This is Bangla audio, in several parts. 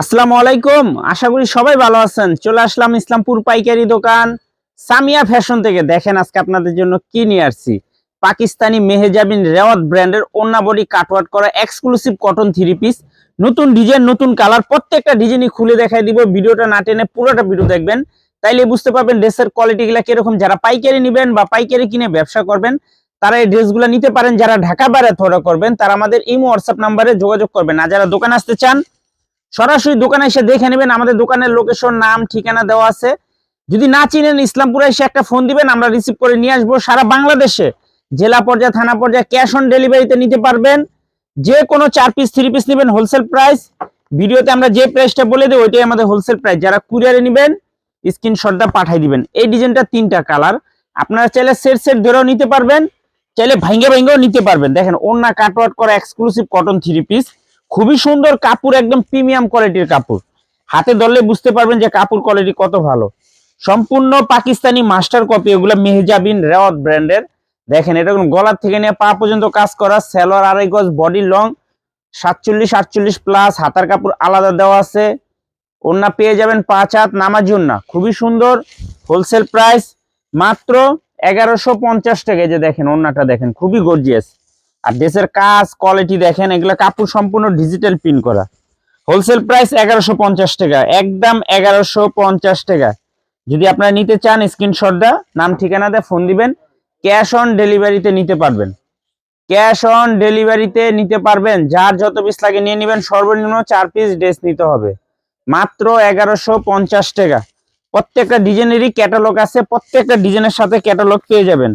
আসসালামু আলাইকুম। আশা করি সবাই ভালো আছেন। চলে আসলাম ইসলামপুর পাইকারি দোকান সামিয়া ফ্যাশন থেকে। দেখেন আজকে আপনাদের জন্য কি নিয়ে আসছি। পাকিস্তানি মেহেজাবিন রেওয়াত ব্র্যান্ডের ওন্না বডি কাটওয়ার্ট করা এক্সক্লুসিভ কটন থ্রি পিস নতুন ডিজাইন নতুন কালার প্রত্যেকটা ডিজাইনই খুলে দেখাই দিব। ভিডিওটা না টেনে পুরোটা ভিডিও দেখবেন। তাইলে বুঝতে পারবেন ড্রেসের কোয়ালিটিগুলো কীরকম। যারা পাইকারি নেবেন বা পাইকারি কিনে ব্যবসা করবেন, তারা এই ড্রেসগুলো নিতে পারেন। যারা ঢাকা বাইরে থোড়া করবেন, তারা আমাদের ইমো, হোয়াটসঅ্যাপ নাম্বারে যোগাযোগ করবেন। আর যারা দোকানে আসতে চান সরাসরি দোকানে এসে দেখে নেবেন আমাদের দোকানের লোকেশন নাম, ঠিকানা দেওয়া আছে। যদি না চিনেন ইসলামপুরে এসে একটা ফোন দিবেন, আমরা রিসিভ করে নিয়ে আসব। সারা বাংলাদেশে, জেলা পর্যায়ে, থানা পর্যায়ে ক্যাশ অন ডেলিভারিতে নিতে পারবেন। যে কোনো চার পিস থ্রি পিস নেবেন হোলসেল প্রাইস ভিডিওতে আমরা যে প্রাইসটা বলে দিই ওইটাই আমাদের হোলসেল প্রাইস যারা কুরিয়ারে নেবেন স্ক্রিনশটটা পাঠিয়ে দিবেন। এই ডিজাইনটা তিনটা কালার আপনারা চাইলে সেট সেট ধরেও নিতে পারবেন, চাইলে ভাঙ্গে ভাঙ্গেও নিতে পারবেন। দেখেন ওন্না কাটওয়ার্ট করা এক্সক্লুসিভ কটন থ্রি পিস খুবই সুন্দর কাপড়, একদম প্রিমিয়াম কোয়ালিটির কাপড়। হাতে ধরলে বুঝতে পারবেন যে কাপড় কোয়ালিটি কত ভালো। সম্পূর্ণ পাকিস্তানি মাস্টার কপি, এগুলো মেহজাবিন রেওয়াত ব্র্যান্ডের। দেখেন, এটা গলার থেকে নিয়ে পা পর্যন্ত কাজ করা, সেলোয়ার আড়াই গজ, বডি লং, সাতচল্লিশ, আটচল্লিশ প্লাস হাতার কাপড় আলাদা দেওয়া আছে। ওন্না পেয়ে যাবেন পাঁচ হাত নামার জন্য খুবই সুন্দর হোলসেল প্রাইস মাত্র এগারোশো পঞ্চাশ টাকা। যে দেখেন ওন্নাটা দেখেন, খুবই গর্জিয়াস আর ড্রেসের কাজ কোয়ালিটি দেখেন, এগুলো কাপড় সম্পূর্ণ ডিজিটাল প্রিন্ট করা। হোলসেল প্রাইস এগারোশো পঞ্চাশ টাকা, একদম এগারোশো পঞ্চাশ টাকা। যদি আপনারা নিতে চান স্ক্রিনশট দা নাম, ঠিকানা দিয়ে ফোন দিবেন ক্যাশ অন ডেলিভারিতে নিতে পারবেন। ক্যাশ অন ডেলিভারিতে নিতে পারবেন, যার যত পিস লাগে নিয়ে নেবেন, সর্বনিম্ন চার পিস ড্রেস নিতে হবে। মাত্র এগারোশো পঞ্চাশ টাকা। প্রত্যেকটা ডিজাইনেরই ক্যাটালগ আছে, প্রত্যেকটা ডিজাইনের সাথে ক্যাটালগ পেয়ে যাবেন।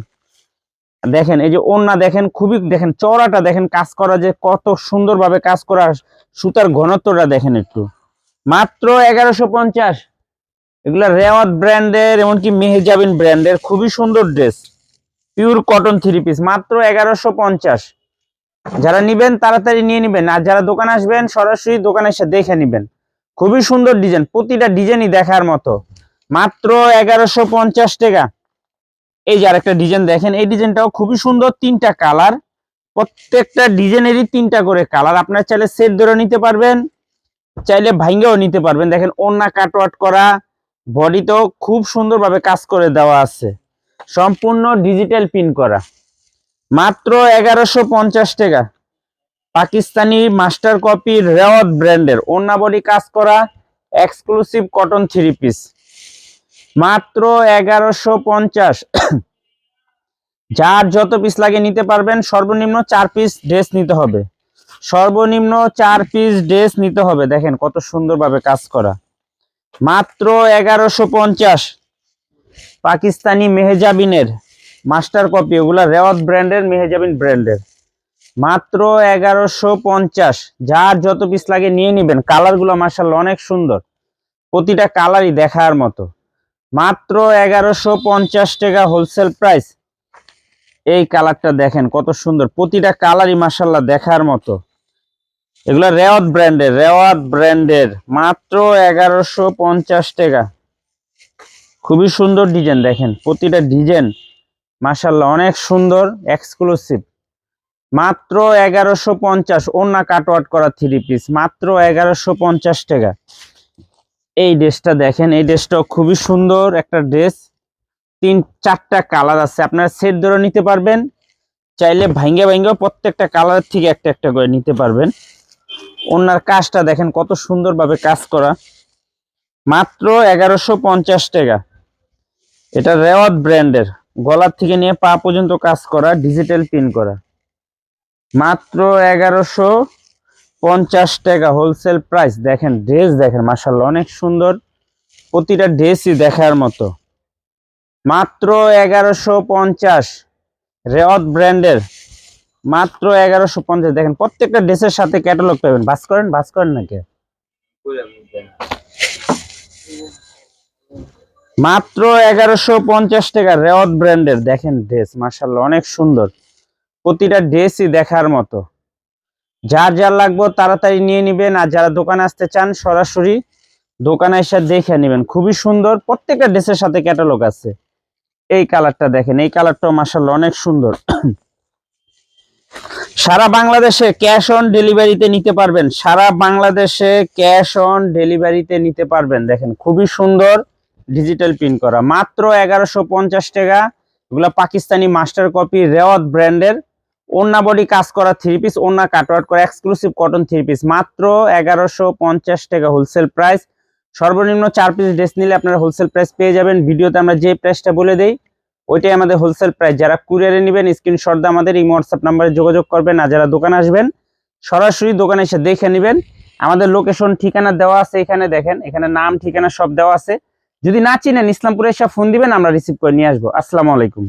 দেখেন, এই যে ওন্না দেখেন, খুবই দেখেন, চওড়াটা দেখেন, কাজ করা যে কত সুন্দরভাবে কাজ করা সুতার ঘনত্বটা দেখেন একটু। মাত্র এগারোশো পঞ্চাশ। এগুলা রেওয়াত ব্র্যান্ডের, এমনকি মেহেজাবিন ব্র্যান্ডের, খুবই সুন্দর dress. Pure cotton three piece, মাত্র এগারোশো পঞ্চাশ। যারা নিবেন, তাড়াতাড়ি নিয়ে নিবেন, আর যারা দোকানে আসবেন, সরাসরি দোকানে এসে দেখে নিবেন। খুবই সুন্দর ডিজাইন, প্রতিটা ডিজাইনই দেখার মতো। মাত্র এগারোশো পঞ্চাশ টাকা। এই যে আরেকটা ডিজাইন দেখেন, এই ডিজাইনটাও খুবই সুন্দর তিনটা কালার প্রত্যেকটা ডিজাইনেরই তিনটা করে কালার আপনার চাইলে সেট ধরে নিতে পারবেন, চাইলে ভাঙ্গেও নিতে পারবেন। দেখেন ওন্না কাটওয়াট করা, বডিতেও খুব সুন্দরভাবে কাজ করে দেওয়া আছে। সম্পূর্ণ ডিজিটাল পিন করা। মাত্র এগারোশো পঞ্চাশ টাকা। পাকিস্তানি মাস্টার কপি রেওয়াত ব্র্যান্ডের ওন্না বডি কাজ করা এক্সক্লুসিভ কটন থ্রি পিস মাত্র এগারোশো পঞ্চাশ। যার যত পিস লাগে নিতে পারবেন, সর্বনিম্ন চার পিস ড্রেস নিতে হবে। সর্বনিম্ন চার পিস ড্রেস নিতে হবে। দেখেন কত সুন্দরভাবে কাজ করা। মাত্র এগারোশো পঞ্চাশ। পাকিস্তানি মেহেজাবিনের মাস্টার কপি, ওগুলা রেওয়াত ব্র্যান্ডের, মেহেজাবিন ব্র্যান্ডের। মাত্র এগারোশো পঞ্চাশ। যার যত পিস লাগে নিয়ে নিবেন কালারগুলো মার্শাল অনেক সুন্দর। প্রতিটা কালারই দেখার মতো। মাত্র এগারোশো পঞ্চাশ টাকা হোলসেল প্রাইস এই কালারটা দেখেন কত সুন্দর। প্রতিটা কালারই মাসাল্লাহ দেখার মতো। এগুলো রেওয়াত ব্র্যান্ডের রেওয়াত ব্র্যান্ডের। মাত্র এগারোশো পঞ্চাশ টাকা। খুবই সুন্দর ডিজাইন দেখেন, প্রতিটা ডিজাইন মাসাল্লাহ অনেক সুন্দর এক্সক্লুসিভ মাত্র এগারোশো পঞ্চাশ ওনা কাটওয়াট করা থ্রি পিস মাত্র এগারোশো পঞ্চাশ টাকা। এই ড্রেসটা দেখেন, এই ড্রেসটাও খুবই সুন্দর একটা ড্রেস। তিন, চারটা কালার আছে, আপনারা সেট ধরে নিতে পারবেন। চাইলে ভাঙ্গে ভাঙ্গে প্রত্যেকটা কালার থেকে একটা একটা করে নিতে পারবেন। ওনার কাজটা দেখেন কত সুন্দরভাবে কাজ করা। মাত্র এগারোশো পঞ্চাশ টাকা। এটা রেওয়াত ব্র্যান্ডের। গলার থেকে নিয়ে পা পর্যন্ত কাজ করা, ডিজিটাল পিন করা। মাত্র এগারোশো পঞ্চাশ টাকা হোলসেল প্রাইস দেখেন ড্রেস দেখেন মাসাল্লাহ অনেক সুন্দর। প্রতিটা ড্রেসই দেখার মতো। মাত্র এগারোশো পঞ্চাশ। রেওয়াত ব্র্যান্ডের। মাত্র এগারোশো পঞ্চাশ। দেখেন, প্রত্যেকটা ড্রেসের সাথে ক্যাটালগ পাবেন। বাস করেন বাস করেন নাকি মাত্র এগারোশো পঞ্চাশ টাকা রেওয়াত ব্র্যান্ডের। দেখেন ড্রেস মার্শাল্লাহ অনেক সুন্দর। প্রতিটা ড্রেসই দেখার মতো। যার যার লাগবে তাড়াতাড়ি নিয়ে নিবেন আর যারা দোকানে আসতে চান, সরাসরি দোকানে এসে দেখে নেবেন। খুবই সুন্দর, প্রত্যেকটা ড্রেসের সাথে ক্যাটালগ আছে। এই কালারটা দেখেন, এই কালারটাও মার্শাল্লাহ অনেক সুন্দর। সারা বাংলাদেশে ক্যাশ অন ডেলিভারিতে নিতে পারবেন। সারা বাংলাদেশে ক্যাশ অন ডেলিভারিতে নিতে পারবেন। দেখেন, খুবই সুন্দর ডিজিটাল প্রিন্ট করা। মাত্র এগারোশো পঞ্চাশ টাকা। এগুলো পাকিস্তানি মাস্টার কপি রেওয়াত ব্র্যান্ডের। ওন্না বডি কাজ করা থ্রি পিস ওন্না কাটওয়ার্ট করা এক্সক্লুসিভ কটন থ্রি পিস মাত্র এগারোশো পঞ্চাশ টাকা হোলসেল প্রাইস সর্বনিম্ন চার পিস ড্রেস নিলে আপনারা হোলসেল প্রাইস পেয়ে যাবেন। ভিডিওতে আমরা যে প্রাইসটা বলে দেই, ওইটাই আমাদের হোলসেল প্রাইস যারা কুরিয়ারে নেবেন স্ক্রিনশট দিয়ে আমাদের এই হোয়াটসঅ্যাপ নাম্বারে যোগাযোগ করবেন। আর যারা দোকানে আসবেন, সরাসরি দোকানে এসে দেখে নেবেন। আমাদের লোকেশন ঠিকানা দেওয়া আছে এখানে দেখেন। এখানে নাম, ঠিকানা সব দেওয়া আছে। যদি না চিনেন, ইসলামপুরে এসে ফোন দিবেন, আমরা রিসিভ করে নিয়ে আসব। আসসালামু আলাইকুম।